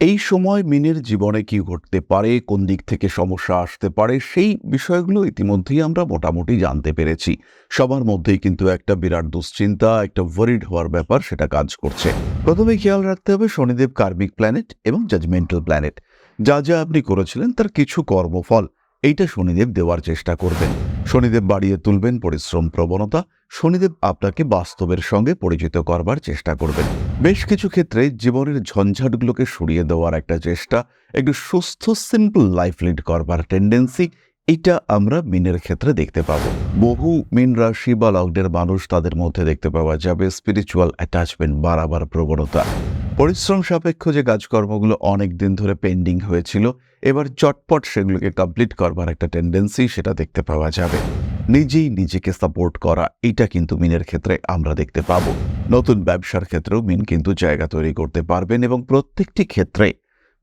এই সময় মিনের জীবনে কি ঘটতে পারে, কোন দিক থেকে সমস্যা আসতে পারে, সেই বিষয়গুলো ইতিমধ্যেই আমরা মোটামুটি জানতে পেরেছি। সবার মধ্যেই কিন্তু একটা বিরাট দুশ্চিন্তা, একটা ওয়ারিড হওয়ার ব্যাপার সেটা কাজ করছে। প্রথমে খেয়াল রাখতে হবে শনিদেব কার্মিক প্ল্যানেট এবং জাজমেন্টাল প্ল্যানেট যা যা আপনি করেছিলেন তার কিছু কর্মফল। এইটা শনিদেব দেওয়ার চেষ্টা করবেন। শনিদেব বাড়িয়ে তুলবেন পরিশ্রম প্রবণতা, শনিদেব আপনাকে বাস্তবের সঙ্গে পরিচিত করবার চেষ্টা করবেন। বেশ কিছু ক্ষেত্রে জীবনের ঝঞ্ঝাটগুলোকে সরিয়ে দেওয়ার একটা চেষ্টা, একটু সুস্থ সিম্পল লাইফ লিড করবার টেন্ডেন্সি এটা আমরা মিনের ক্ষেত্রে দেখতে পাব। বহু মিন রাশি বা লগ্নের মানুষ তাদের মধ্যে দেখতে পাওয়া যাবে স্পিরিচুয়াল অ্যাটাচমেন্ট বাড়াবার প্রবণতা। পরিশ্রম সাপেক্ষ যে কাজকর্মগুলো অনেক দিন ধরে পেন্ডিং হয়েছিল এবার চটপট সেগুলোকে কমপ্লিট করবার একটা টেন্ডেন্সি সেটা দেখতে পাওয়া যাবে। নিজেই নিজেকে সাপোর্ট করা, এটা কিন্তু মিনের ক্ষেত্রে আমরা দেখতে পাব। নতুন ব্যবসার ক্ষেত্রেও মিন কিন্তু জায়গা তৈরি করতে পারবেন এবং প্রত্যেকটি ক্ষেত্রে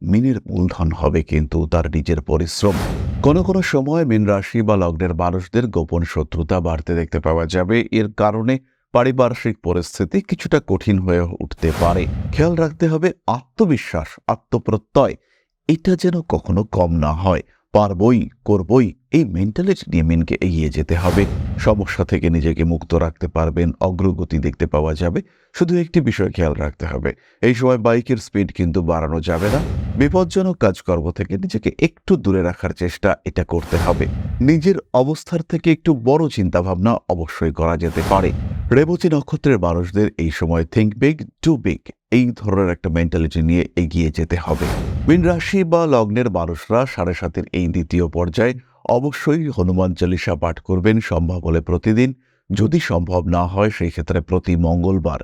মিনের মূলধন হবে কিন্তু তার নিজের পরিশ্রম। কোনো কোনো সময় মিন রাশি বা লগ্নের মানুষদের গোপন শত্রুতা বাড়তে দেখতে পাওয়া যাবে। এর কারণে পারিপার্শ্বিক পরিস্থিতি কিছুটা কঠিন হয়ে উঠতে পারে। খেয়াল রাখতে হবে আত্মবিশ্বাস, আত্মপ্রত্যয় এটা যেন কখনো কম না হয়। পারবই, করবই, এই মেন্টালিটি নিয়ে মিনকে এগিয়ে যেতে হবে। সমস্যা থেকে নিজেকে মুক্ত রাখতে পারবেন, অগ্রগতি দেখতে পাওয়া যাবে। শুধু একটি বিষয় খেয়াল রাখতে হবে, এই সময় বাইকের স্পিড কিন্তু বাড়ানো যাবে না। বিপজ্জনক কাজকর্ম থেকে নিজেকে একটু দূরে রাখার চেষ্টা এটা করতে হবে। নিজের অবস্থার থেকে একটু বড় চিন্তাভাবনা অবশ্যই করা যেতে পারে। রেবতী নক্ষত্রের মানুষদের এই সময় থিঙ্ক বিগ টু বিগ এই ধরনের একটা মেন্টালিটি নিয়ে এগিয়ে যেতে হবে। মীন রাশি বা লগ্নের মানুষরা সাড়ে সাতের এই দ্বিতীয় পর্যায়ে অবশ্যই হনুমান চালিসা পাঠ করবেন সম্ভব হলে প্রতিদিন। যদি সম্ভব না হয়, সেই ক্ষেত্রে প্রতি মঙ্গলবার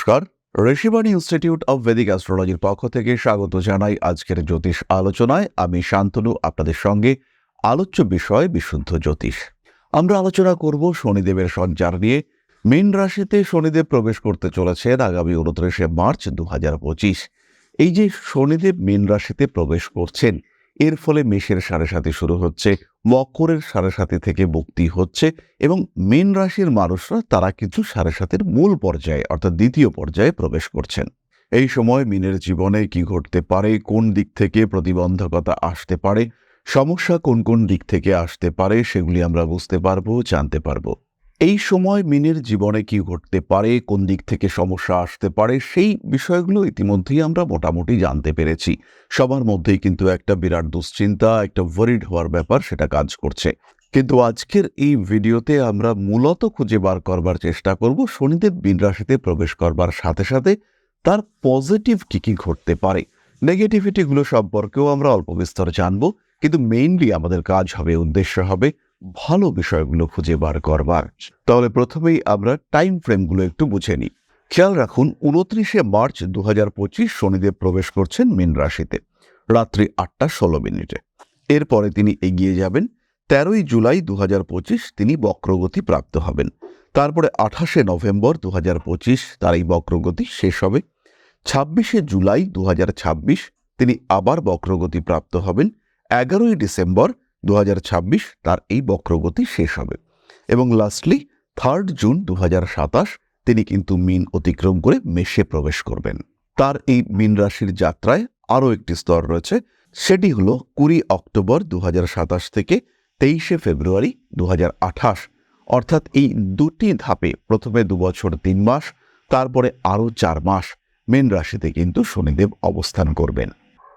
নমস্কার। ঋষিবাণী ইনস্টিটিউট অব ভেদিক অ্যাস্ট্রোলজির পক্ষ থেকে স্বাগত জানাই আজকের জ্যোতিষ আলোচনায়। আমি শান্তনু, আপনাদের সঙ্গে আলোচ্য বিষয় বিশুদ্ধ জ্যোতিষ। আমরা আলোচনা করব শনিদেবের সঞ্চার নিয়ে। মীন রাশিতে শনিদেব প্রবেশ করতে চলেছেন আগামী উনত্রিশে মার্চ দু হাজার পঁচিশ। এই যে শনিদেব মীন রাশিতে প্রবেশ করছেন এর ফলে মেষের সাড়ে সাথে শুরু হচ্ছে, মকরের সাড়ে সাথে থেকে মুক্তি হচ্ছে এবং মীন রাশির মানুষরা তারা কিন্তু সাড়ে সাতের মূল পর্যায়ে অর্থাৎ দ্বিতীয় পর্যায়ে প্রবেশ করছেন। এই সময় মিনের জীবনে কি ঘটতে পারে, কোন দিক থেকে প্রতিবন্ধকতা আসতে পারে, সমস্যা কোন কোন দিক থেকে আসতে পারে, সেগুলি আমরা বুঝতে পারব, জানতে পারব। এই সময় মিনের জীবনে কি ঘটতে পারে, কোন দিক থেকে সমস্যা আসতে পারে, সেই বিষয়গুলো ইতিমধ্যেই আমরা মোটামুটি জানতে পেরেছি। সবার মধ্যেই কিন্তু একটা বিরাট দুশ্চিন্তা, একটা ওয়ারিড হওয়ার ব্যাপার সেটা কাজ করছে। কিন্তু আজকের এই ভিডিওতে আমরা মূলত খুঁজে বার করবার চেষ্টা করব শনিদেব মীন রাশিতে প্রবেশ করবার সাথে সাথে তার পজিটিভ কি কি ঘটতে পারে। নেগেটিভিটিগুলো সম্পর্কেও আমরা অল্প বিস্তর জানব, কিন্তু মেইনলি আমাদের কাজ হবে, উদ্দেশ্য হবে ভালো বিষয়গুলো খুঁজে বার করবার। তাহলে প্রথমেই আমরা টাইম ফ্রেমগুলো একটু বুঝে নিই। খেয়াল রাখুন, উনত্রিশে মার্চ দু শনিদেব প্রবেশ করছেন মীন রাশিতে, রাত্রি আটটা ষোলো মিনিটে। এরপরে তিনি এগিয়ে যাবেন, তেরোই জুলাই দু তিনি বক্রগতি প্রাপ্ত হবেন। তারপরে আঠাশে নভেম্বর দু হাজার পঁচিশ তার এই বক্রগতি শেষ হবে। ছাব্বিশে জুলাই দু তিনি আবার বক্রগতি প্রাপ্ত হবেন। এগারোই ডিসেম্বর দু হাজার ছাব্বিশ তার এই বক্রগতি শেষ হবে। এবং লাস্টলি থার্ড জুন দু তিনি কিন্তু মিন অতিক্রম করে মেষে প্রবেশ করবেন। তার এই মিন রাশির যাত্রায় আরও একটি স্তর রয়েছে, সেটি হলো কুড়ি অক্টোবর দু হাজার সাতাশ থেকে তেইশে ফেব্রুয়ারি দু হাজার আঠাশ। অর্থাৎ এই দুটি ধাপে প্রথমে দু বছর তিন মাস, তারপরে আরও চার মাস মীন রাশিতে কিন্তু শনিদেব অবস্থান করবেন।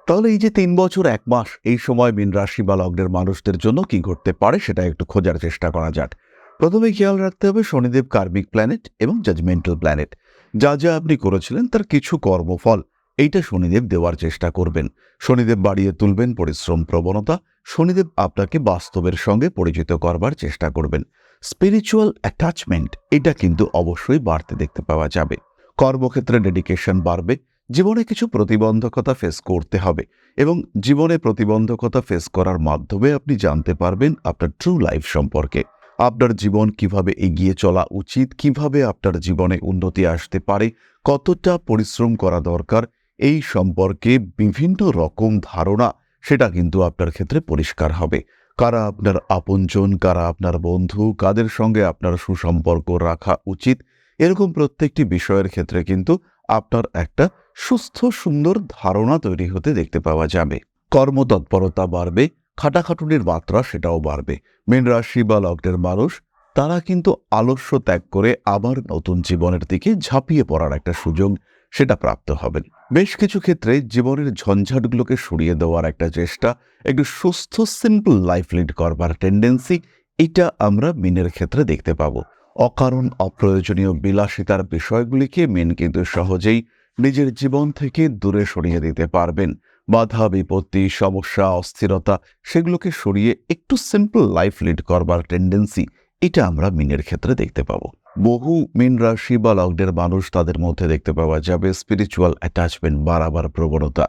তাহলে এই যে তিন বছর, এক মাস, এই সময় মীন রাশি বা লগ্নের মানুষদের জন্য কি ঘটতে পারে সেটা একটু খোঁজার চেষ্টা করা যাক। প্রথমে খেয়াল রাখতে হবে শনিদেব কার্মিক প্ল্যানেট এবং জাজমেন্টাল প্ল্যানেট যা যা আপনি করেছিলেন তার কিছু কর্মফল, এইটা শনিদেব দেওয়ার চেষ্টা করবেন। শনিদেব বাড়িয়ে তুলবেন পরিশ্রম, প্রবণতা, শনিদেব আপনাকে বাস্তবের সঙ্গে পরিচিত করবার চেষ্টা করবেন। স্পিরিচুয়াল অ্যাটাচমেন্ট এটা কিন্তু অবশ্যই বাড়তে দেখতে পাওয়া যাবে। কর্মক্ষেত্রে ডেডিকেশন বাড়বে জীবনে কিছু প্রতিবন্ধকতা ফেস করতে হবে এবং জীবনে প্রতিবন্ধকতা ফেস করার মাধ্যমে আপনি জানতে পারবেন আপনার ট্রু লাইফ সম্পর্কে। আপনার জীবন কীভাবে এগিয়ে চলা উচিত, কীভাবে আপনার জীবনে উন্নতি আসতে পারে, কতটা পরিশ্রম করা দরকার, এই সম্পর্কে বিভিন্ন রকম ধারণা সেটা কিন্তু আপনার ক্ষেত্রে পরিষ্কার হবে। কারা আপনার আপনজন, কারা আপনার বন্ধু, কাদের সঙ্গে আপনার সুসম্পর্ক রাখা উচিত, এরকম প্রত্যেকটি বিষয়ের ক্ষেত্রে কিন্তু আপনার একটা সুস্থ, সুন্দর ধারণা তৈরি হতে দেখতে পাওয়া যাবে। কর্মতৎপরতা বাড়বে, খাটাখাটুনির মাত্রা সেটাও বাড়বে। মীন রাশি বা লগ্নের মানুষ, তারা কিন্তু আলস্য ত্যাগ করে আবার নতুন জীবনের দিকে ঝাঁপিয়ে পড়ার একটা সুযোগ সেটা প্রাপ্ত হবেন। বেশ কিছু ক্ষেত্রে জীবনের ঝঞ্ঝাটগুলোকে সরিয়ে দেওয়ার একটা চেষ্টা, একটু সুস্থ সিম্পল লাইফ লিড করবার টেন্ডেন্সি এটা আমরা মিনের ক্ষেত্রে দেখতে পাবো। অকারণ অপ্রয়োজনীয় বিলাসিতার বিষয়গুলিকে মেন কিন্তু সহজেই নিজের জীবন থেকে দূরে সরিয়ে দিতে পারবেন। বাধা, বিপত্তি, সমস্যা, অস্থিরতা সেগুলোকে সরিয়ে একটু সিম্পল লাইফ লিড করবার টেন্ডেন্সি এটা আমরা মিনের ক্ষেত্রে দেখতে পাবো। বহু মিন রাশি বা লগ্নের মানুষ তাদের মধ্যে দেখতে পাওয়া যাবে স্পিরিচুয়াল অ্যাটাচমেন্ট বাড়াবার প্রবণতা।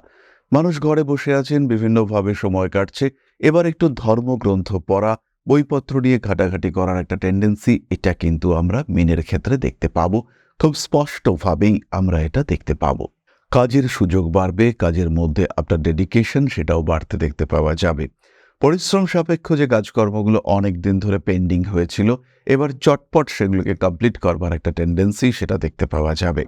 মানুষ ঘরে বসে আছেন, বিভিন্নভাবে সময় কাটছে, এবার একটু ধর্মগ্রন্থ পড়া বইপত্র নিয়ে ঘাটাঘাটি করার একটা টেন্ডেন্সি এটা কিন্তু আমরা মিনের ক্ষেত্রে দেখতে পাবো। খুব স্পষ্টভাবেই আমরা এটা দেখতে পাবো। কাজের সুযোগ বাড়বে, কাজের মধ্যে আপনার ডেডিকেশন সেটাও বাড়তে দেখতে পাওয়া যাবে। পরিশ্রম সাপেক্ষ যে কাজকর্মগুলো অনেক দিন ধরে পেন্ডিং হয়েছিল, এবার চটপট সেগুলোকে কমপ্লিট করবার একটা টেন্ডেন্সি সেটা দেখতে পাওয়া যাবে।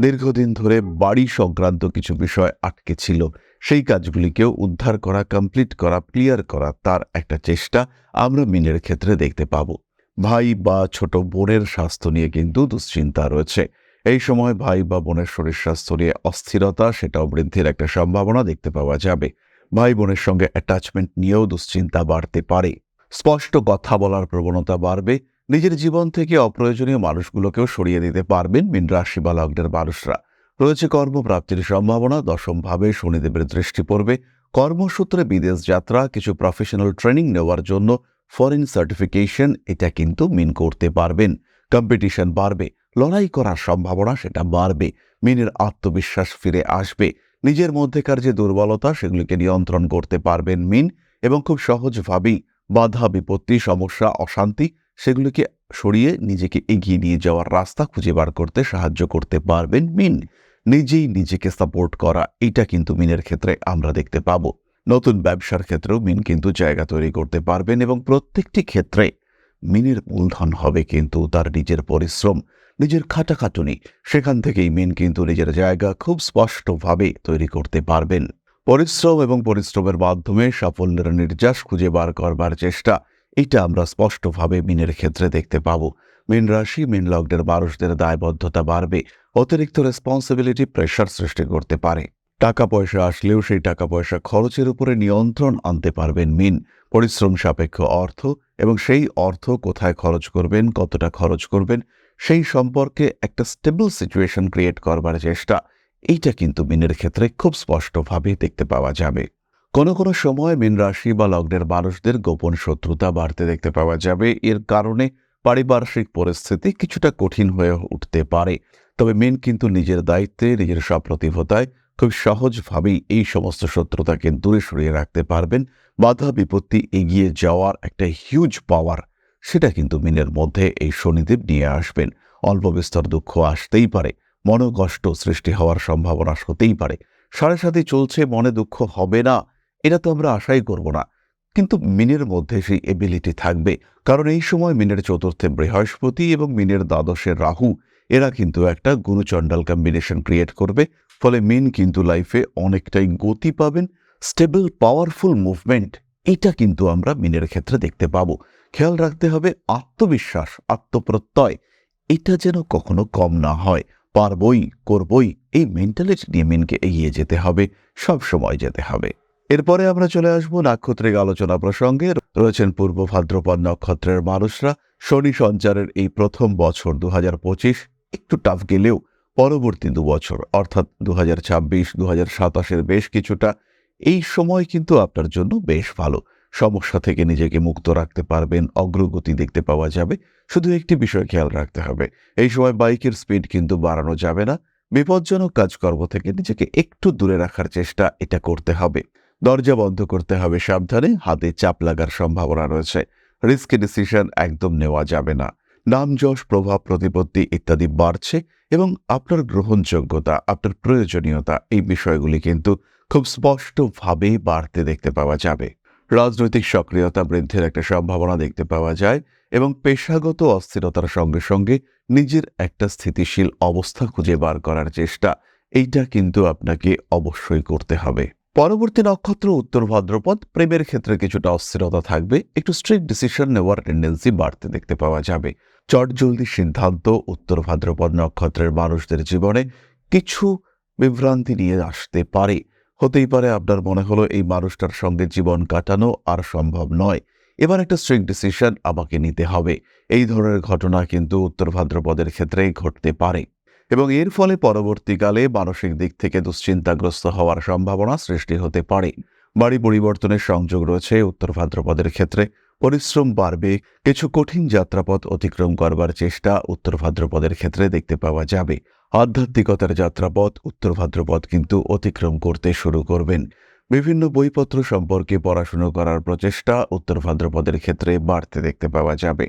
দীর্ঘদিন ধরে বাড়ি সংক্রান্ত কিছু বিষয় আটকে ছিল। সেই কাজগুলিকেও উদ্ধার করা কমপ্লিট করা ক্লিয়ার করা তার একটা চেষ্টা আমরা মিনের ক্ষেত্রে দেখতে পাব। ভাই বা ছোট বোনের স্বাস্থ্য নিয়ে কিন্তু দুশ্চিন্তা রয়েছে। এই সময় ভাই বা বোনের শরীর স্বাস্থ্য নিয়ে অস্থিরতা সেটাও বৃদ্ধির একটা সম্ভাবনা দেখতে পাওয়া যাবে। ভাই বোনের সঙ্গে অ্যাটাচমেন্ট নিয়েও দুশ্চিন্তা বাড়তে পারে। স্পষ্ট কথা বলার প্রবণতা বাড়বে। নিজের জীবন থেকে অপ্রয়োজনীয় মানুষগুলোকেও সরিয়ে দিতে পারবেন মিন রাশি বা লগ্নের মানুষরা। রয়েছে কর্মপ্রাপ্তির সম্ভাবনা, দশমভাবে শনিদেবের দৃষ্টি পড়বে। কর্মসূত্রে বিদেশ যাত্রা, কিছু প্রফেশনাল ট্রেনিং নেওয়ার জন্য ফরেন সার্টিফিকেশন এটা কিন্তু মিন করতে পারবেন। কম্পিটিশন বাড়বে, লড়াই করার সম্ভাবনা সেটা বাড়বে, মিনের আত্মবিশ্বাস ফিরে আসবে। নিজের মধ্যেকার যে দুর্বলতা, সেগুলিকে নিয়ন্ত্রণ করতে পারবেন মিন এবং খুব সহজভাবেই বাধা, বিপত্তি, সমস্যা, অশান্তি, সেগুলিকে সরিয়ে নিজেকে এগিয়ে নিয়ে যাওয়ার রাস্তা খুঁজে বার করতে সাহায্য করতে পারবেন মিন। নিজেই নিজেকে সাপোর্ট করা, এটা কিন্তু মিনের ক্ষেত্রে আমরা দেখতে পাব। নতুন ব্যবসার ক্ষেত্রেও মিন কিন্তু জায়গা তৈরি করতে পারবেন এবং প্রত্যেকটি ক্ষেত্রে মিনের মূলধন হবে কিন্তু তার নিজের পরিশ্রম, নিজের খাটাখাটুনি। সেখান থেকেই মিন কিন্তু নিজের জায়গা খুব স্পষ্টভাবে তৈরি করতে পারবেন। পরিশ্রম এবং পরিশ্রমের মাধ্যমে সাফল্যের নির্যাস খুঁজে বার করবার চেষ্টা, এটা আমরা স্পষ্টভাবে মিনের ক্ষেত্রে দেখতে পাব। মিন রাশি, মিন লগ্নের মানুষদের দায়বদ্ধতা বাড়বে, অতিরিক্ত রেসপন্সিবিলিটি প্রেশার সৃষ্টি করতে পারে। টাকা পয়সা আসলেও সেই টাকা পয়সা খরচের উপরে নিয়ন্ত্রণ আনতে পারবেন মিন। পরিশ্রম সাপেক্ষ অর্থ এবং সেই অর্থ কোথায় খরচ করবেন, কতটা খরচ করবেন, সেই সম্পর্কে একটা স্টেবল সিচুয়েশন ক্রিয়েট করবার চেষ্টা। এইটা কিন্তু মিনের ক্ষেত্রে খুব স্পষ্টভাবে দেখতে পাওয়া যাবে। কোনো কোনো সময় মিন রাশি বা লগ্নের মানুষদের গোপন শত্রুতা বাড়তে দেখতে পাওয়া যাবে। এর কারণে পারিপার্শ্বিক পরিস্থিতি কিছুটা কঠিন হয়ে উঠতে পারে। তবে মেন কিন্তু নিজের দায়িত্বে, নিজের সপ্রতিভতায় খুব সহজভাবেই এই সমস্ত শত্রুতাকে দূরে সরিয়ে রাখতে পারবেন। বাধা বিপত্তি এগিয়ে যাওয়ার একটা হিউজ পাওয়ার সেটা কিন্তু মিনের মধ্যে এই শনিদেব নিয়ে আসবেন। অল্প বিস্তর দুঃখ আসতেই পারে, মনোকষ্ট সৃষ্টি হওয়ার সম্ভাবনা হতেই পারে। সাড়ে সাথে চলছে, মনে দুঃখ হবে না, এটা তো আমরা আশাই করব না। কিন্তু মিনের মধ্যে সেই এবিলিটি থাকবে। কারণ এই সময় মিনের চতুর্থে বৃহস্পতি এবং মিনের দ্বাদশের রাহু, এরা কিন্তু একটা গুরুচণ্ডাল কম্বিনেশন ক্রিয়েট করবে। ফলে মিন কিন্তু লাইফে অনেকটাই গতি পাবেন। স্টেবল পাওয়ারফুল মুভমেন্ট এটা কিন্তু আমরা মিনের ক্ষেত্রে দেখতে পাবো। খেয়াল রাখতে হবে, আত্মবিশ্বাস, আত্মপ্রত্যয়, এটা যেন কখনো কম না হয়। পারবই, করবই, এই মেন্টালিটি নিয়ে মিনকে এগিয়ে যেতে হবে, সব সময় যেতে হবে। এরপরে আমরা চলে আসব নাক্ষত্রিক আলোচনা প্রসঙ্গে। রয়েছেন পূর্ব ভাদ্রপদ নক্ষত্রের মানুষরা। শনি সঞ্চারের এই প্রথম বছর দু হাজার পঁচিশ একটু টাফ গেলেও পরবর্তী দু বছর, অর্থাৎ দু হাজার ছাব্বিশ দু সাতাশের বেশ কিছুটা, এই সময় কিন্তু আপনার জন্য বেশ ভালো। সমস্যা থেকে নিজেকে মুক্ত রাখতে পারবেন, অগ্রগতি দেখতে পাওয়া যাবে। শুধু একটি বিষয় খেয়াল রাখতে হবে, এই সময় বাইকের স্পিড কিন্তু বাড়ানো যাবে না। বিপজ্জনক কাজকর্ম থেকে নিজেকে একটু দূরে রাখার চেষ্টা এটা করতে হবে। দরজা বন্ধ করতে হবে সাবধানে, হাতে চাপ লাগার সম্ভাবনা রয়েছে। রিস্কি ডিসিশন একদম নেওয়া যাবে না। নাম, যশ, প্রভাব, প্রতিপত্তি ইত্যাদি বাড়ছে এবং আপনার গ্রহণযোগ্যতা, আপনার প্রয়োজনীয়তা এই বিষয়গুলি কিন্তু খুব স্পষ্টভাবেই বাড়তে দেখতে পাওয়া যাবে। রাজনৈতিক সক্রিয়তা বৃদ্ধির একটা সম্ভাবনা দেখতে পাওয়া যায় এবং পেশাগত অস্থিরতার সঙ্গে সঙ্গে নিজের একটা স্থিতিশীল অবস্থা খুঁজে বার করার চেষ্টা, এইটা কিন্তু আপনাকে অবশ্যই করতে হবে। পরবর্তী নক্ষত্র, উত্তর ভাদ্রপদ, প্রেমের ক্ষেত্রে কিছুটা অস্থিরতা থাকবে। একটু স্ট্রিক্ট ডিসিশন নেওয়ার টেন্ডেন্সি বাড়তে দেখতে পাওয়া যাবে। চটজলদি সিদ্ধান্ত, উত্তর ভাদ্রপদ নক্ষত্রের মানুষদের জীবনে কিছু বিভ্রান্তি নিয়ে আসতে পারে। হতেই পারে আপনার মনে হলো এই মানুষটার সঙ্গে জীবন কাটানো আর সম্ভব নয়। এবার একটা স্ট্রিক্ট ডিসিশন আমাকে নিতে হবে। এই ধরনের ঘটনা কিন্তু উত্তর ভাদ্রপদের ক্ষেত্রেই ঘটতে পারে। এবং এর ফলে পরবর্তীকালে মানসিক দিক থেকে দুশ্চিন্তাগ্রস্ত হওয়ার সম্ভাবনা সৃষ্টি হতে পারে। বাড়ি পরিবর্তনের সংযোগ রয়েছে উত্তর ভাদ্রপদের ক্ষেত্রে। পরিশ্রম বাড়বে, কিছু কঠিন যাত্রাপথ অতিক্রম করবার চেষ্টা উত্তর ভাদ্রপদের ক্ষেত্রে দেখতে পাওয়া যাবে। আধ্যাত্মিকতার যাত্রাপথ উত্তর ভাদ্রপদ কিন্তু অতিক্রম করতে শুরু করবেন। বিভিন্ন বইপত্র সম্পর্কে পড়াশুনো করার প্রচেষ্টা উত্তর ভাদ্রপদের ক্ষেত্রে বাড়তে দেখতে পাওয়া যাবে।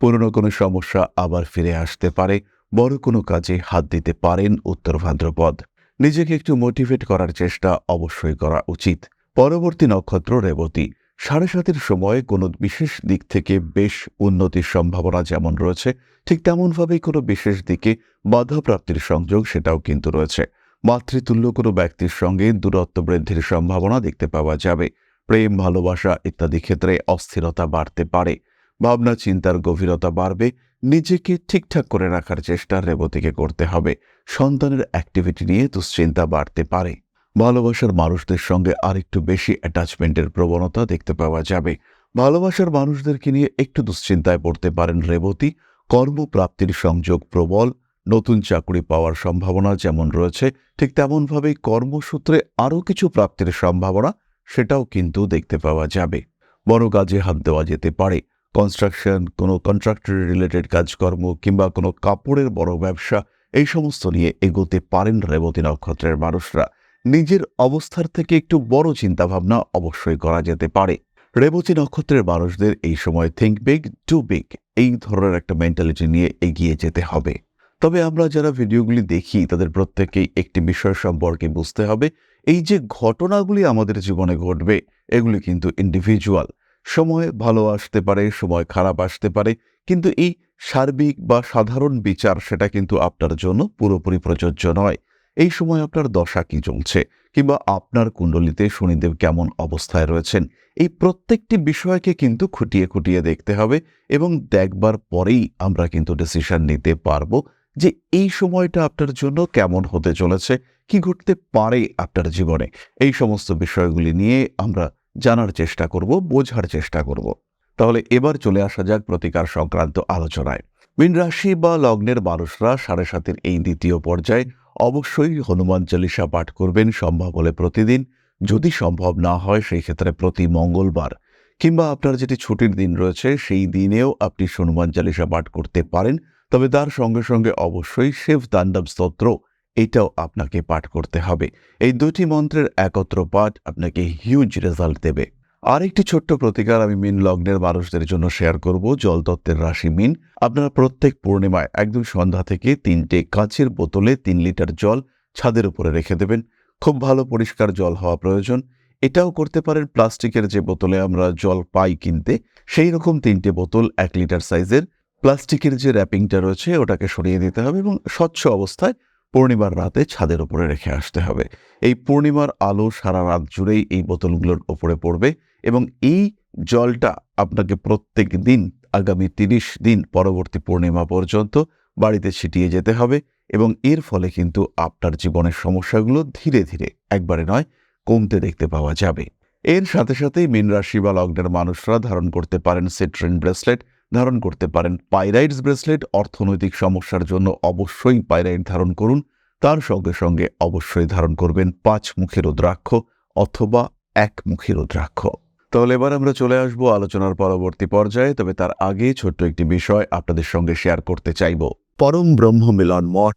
পুরনো কোনো সমস্যা আবার ফিরে আসতে পারে। বড় কোনো কাজে হাত দিতে পারেন উত্তর ভাদ্রপদ নিজেকে একটু মোটিভেট করার চেষ্টা অবশ্যই করা উচিত। পরবর্তী নক্ষত্র রেবতী। সাড়ে সাতের সময় কোনো বিশেষ দিক থেকে বেশ উন্নতির সম্ভাবনা যেমন রয়েছে, ঠিক তেমনভাবেই কোনো বিশেষ দিকে বাধাপ্রাপ্তির সংযোগ সেটাও কিন্তু রয়েছে। মাতৃতুল্য কোনো ব্যক্তির সঙ্গে দূরত্ব বৃদ্ধির সম্ভাবনা দেখতে পাওয়া যাবে। প্রেম, ভালোবাসা ইত্যাদি ক্ষেত্রে অস্থিরতা বাড়তে পারে। ভাবনা চিন্তার গভীরতা বাড়বে। নিজেকে ঠিকঠাক করে রাখার চেষ্টা রেবতীকে করতে হবে। সন্তানের অ্যাক্টিভিটি নিয়ে দুশ্চিন্তা বাড়তে পারে। ভালোবাসার মানুষদের সঙ্গে আরেকটু বেশি অ্যাটাচমেন্টের প্রবণতা দেখতে পাওয়া যাবে। ভালোবাসার মানুষদেরকে নিয়ে একটু দুশ্চিন্তায় পড়তে পারেন রেবতী। কর্মপ্রাপ্তির সংযোগ প্রবল। নতুন চাকরি পাওয়ার সম্ভাবনা যেমন রয়েছে, ঠিক তেমনভাবেই কর্মসূত্রে আরও কিছু প্রাপ্তির সম্ভাবনা সেটাও কিন্তু দেখতে পাওয়া যাবে। বড় কাজে হাত দেওয়া যেতে পারে। কনস্ট্রাকশন কোনো কন্ট্রাক্টর রিলেটেড কাজকর্ম কিংবা কোনো কাপড়ের বড় ব্যবসা, এই সমস্ত নিয়ে এগোতে পারেন রেবতী নক্ষত্রের মানুষরা। নিজের অবস্থার থেকে একটু বড় চিন্তাভাবনা অবশ্যই করা যেতে পারে। রেবতী নক্ষত্রের মানুষদের এই সময় থিঙ্ক বিগ টু বিগ এই ধরনের একটা মেন্টালিটি নিয়ে এগিয়ে যেতে হবে। তবে আমরা যারা ভিডিওগুলি দেখি, তাদের প্রত্যেকেই একটি বিষয় সম্পর্কে বুঝতে হবে। এই যে ঘটনাগুলি আমাদের জীবনে ঘটবে, এগুলি কিন্তু ইন্ডিভিজুয়াল সময় ভালো আসতে পারে, সময় খারাপ আসতে পারে, কিন্তু এই সার্বিক বা সাধারণ বিচার সেটা কিন্তু আপনার জন্য পুরোপুরি প্রযোজ্য নয়। এই সময় আপনার দশা কি চলছে? কিংবা আপনার কুণ্ডলিতে শনিদেব কেমন অবস্থায় রয়েছেন? এই প্রত্যেকটি বিষয়কে কিন্তু খুঁটিয়ে খুঁটিয়ে দেখতে হবে এবং দেখবার পরেই আমরা কিন্তু ডিসিশন নিতে পারব যে এই সময়টা আপনার জন্য কেমন হতে চলেছে, কি ঘটতে পারে আপনার জীবনে। এই সমস্ত বিষয়গুলি নিয়ে আমরা জানার চেষ্টা করব, বোঝার চেষ্টা করব। তাহলে এবার চলে আসা যাক প্রতিকার সংক্রান্ত আলোচনায়। মীন রাশি বা লগ্নের মানুষরা সাড়ে সাতের এই দ্বিতীয় পর্যায়ে অবশ্যই হনুমান চালিসা পাঠ করবেন, সম্ভব হলে প্রতিদিন। যদি সম্ভব না হয়, সেই ক্ষেত্রে প্রতি মঙ্গলবার। কিংবা আপনার যেটি ছুটির দিন রয়েছে, সেই দিনেও আপনি হনুমান চালিসা পাঠ করতে পারেন। তবে তার সঙ্গে সঙ্গে অবশ্যই শিব তাণ্ডব স্তোত্র এটাও আপনাকে পাঠ করতে হবে। এই দুটি মন্ত্রের একত্র পাঠ আপনাকে হিউজ রেজাল্ট দেবে। আর একটি ছোট্ট প্রতিকার আমি মিন লগ্নের মানুষদের জন্য শেয়ার করব জলতত্ত্বের রাশি মিন। আপনারা প্রত্যেক পূর্ণিমায় একদম সন্ধ্যা থেকে তিনটে কাঁচের বোতলে তিন লিটার জল ছাদের উপরে রেখে দেবেন। খুব ভালো পরিষ্কার জল হওয়া প্রয়োজন। এটাও করতে পারেন প্লাস্টিকের যে বোতলে আমরা জল পাই কিনতে, সেই রকম তিনটে বোতল এক লিটার সাইজের। প্লাস্টিকের যে র্যাপিংটা রয়েছে, ওটাকে সরিয়ে দিতে হবে এবং স্বচ্ছ অবস্থায় পূর্ণিমার রাতে ছাদের উপরে রেখে আসতে হবে। এই পূর্ণিমার আলো সারা রাত জুড়েই এই বোতলগুলোর ওপরে পড়বে এবং এই জলটা আপনাকে প্রত্যেক দিন, আগামী তিরিশ দিন পরবর্তী পূর্ণিমা পর্যন্ত বাড়িতে ছিটিয়ে যেতে হবে এবং এর ফলে কিন্তু আপনার জীবনের সমস্যাগুলো ধীরে ধীরে একবারে নয়, কমতে দেখতে পাওয়া যাবে। এর সাথে সাথেই মীন রাশি বা লগ্নের মানুষরা ধারণ করতে পারেন সিট্রিন ব্রেসলেট ধারণ করতে পারেন। পাইরাইটস ব্রেসলেট অর্থনৈতিক সমস্যার জন্য অবশ্যই পাইরাইট ধারণ করুন। তার সঙ্গে সঙ্গে অবশ্যই ধারণ করবেন পাঁচ মুখী রুদ্রাক্ষ অথবা এক মুখী রুদ্রাক্ষ। তাহলে এবার আমরা চলে আসব আলোচনার পরবর্তী পর্যায়ে, তবে তার আগে ছোট্ট একটি বিষয় আপনাদের সঙ্গে শেয়ার করতে চাইব। পরম ব্রহ্ম মিলন মঠ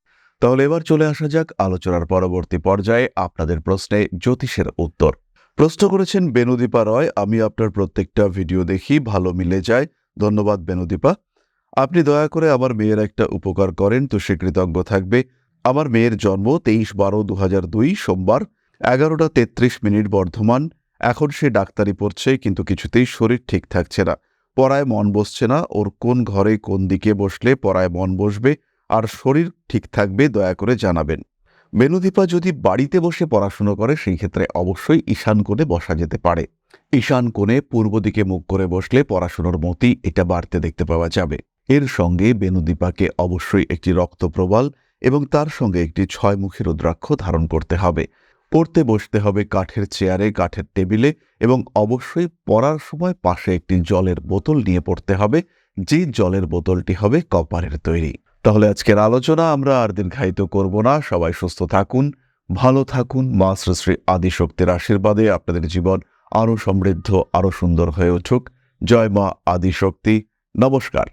তাহলে এবার চলে আসা যাক আলোচনার পরবর্তী পর্যায়ে আপনাদের প্রশ্নে জ্যোতিষের উত্তর। প্রশ্ন করেছেন বেনুদীপা রয়, আমি আপনার প্রত্যেকটা ভিডিও দেখি, ভালো মিলে যায়। ধন্যবাদ বেনুদীপা আপনি দয়া করে আমার মেয়ের একটা উপকার করেন, তো সে কৃতজ্ঞ থাকবে। আমার মেয়ের জন্ম তেইশ বারো দু দুই, সোমবার, এগারোটা তেত্রিশ মিনিট বর্ধমান। এখন সে ডাক্তারি পড়ছে, কিন্তু কিছুতেই শরীর ঠিক থাকছে না। পড়ায় মন বসছে না, ওর কোন ঘরে কোন দিকে বসলে পড়ায় মন বসবে আর শরীর ঠিক থাকবে, দয়া করে জানাবেন। বেনুদীপা যদি বাড়িতে বসে পড়াশুনো করে, সেই ক্ষেত্রে অবশ্যই ঈশান কোণে বসা যেতে পারে। ঈশান কোণে পূর্ব দিকে মুখ করে বসলে পড়াশুনোর মতি এটা বাড়তে দেখতে পাওয়া যাবে। এর সঙ্গে বেনুদীপাকে অবশ্যই একটি রক্তপ্রবাল এবং তার সঙ্গে একটি ছয়মুখী রুদ্রাক্ষ ধারণ করতে হবে। পড়তে বসতে হবে কাঠের চেয়ারে, কাঠের টেবিলে এবং অবশ্যই পড়ার সময় পাশে একটি জলের বোতল নিয়ে পড়তে হবে। যে জলের বোতলটি হবে কপারের তৈরি। তাহলে আজকের আলোচনা আমরা আর দিন দীর্ঘায়িত করব না। সবাই সুস্থ থাকুন, ভালো থাকুন। মা শ্রী আদিশক্তির আশীর্বাদে আপনাদের জীবন আরও সমৃদ্ধ, আরও সুন্দর হয়ে উঠুক। জয় মা আদিশক্তি। নমস্কার।